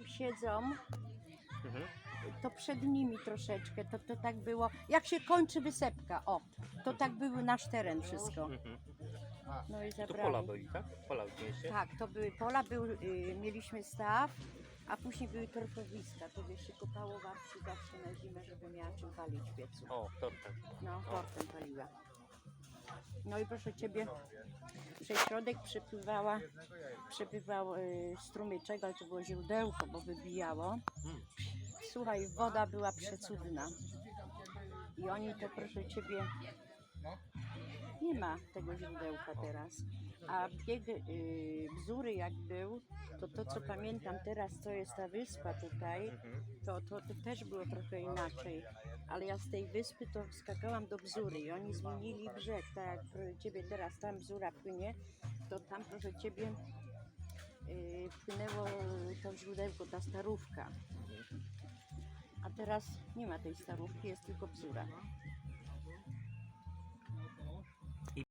Tam siedzą, Mhm. to przed nimi troszeczkę, to, to tak było, jak się kończy wysepka, o, to tak był nasz teren wszystko. Mhm. No i To pola zabrali. byli, tak? Pola w mieście? Tak, to były pola, był, y, mieliśmy staw, a później były torfowiska, to wiesz, się kopało babci zawsze na zimę, żeby miała czym palić w piecu. O, to tak. No, tortem paliła. No i proszę Ciebie, przez środek przepływała, przepływał y, strumyczek, ale to było źródełko, bo wybijało. Słuchaj, woda była przecudna. I oni to, proszę Ciebie, nie ma tego źródełka teraz. A bieg y, bzury jak był, to to co pamiętam teraz, co jest ta wyspa tutaj, Mhm. to, to, to też było trochę inaczej. Ale ja z tej wyspy to skakałam do Bzury i oni zmienili brzeg. Tak jak proszę ciebie teraz tam Bzura płynie, to tam proszę ciebie yy, płynęło to źródełko, ta starówka. A teraz nie ma tej starówki, jest tylko Bzura.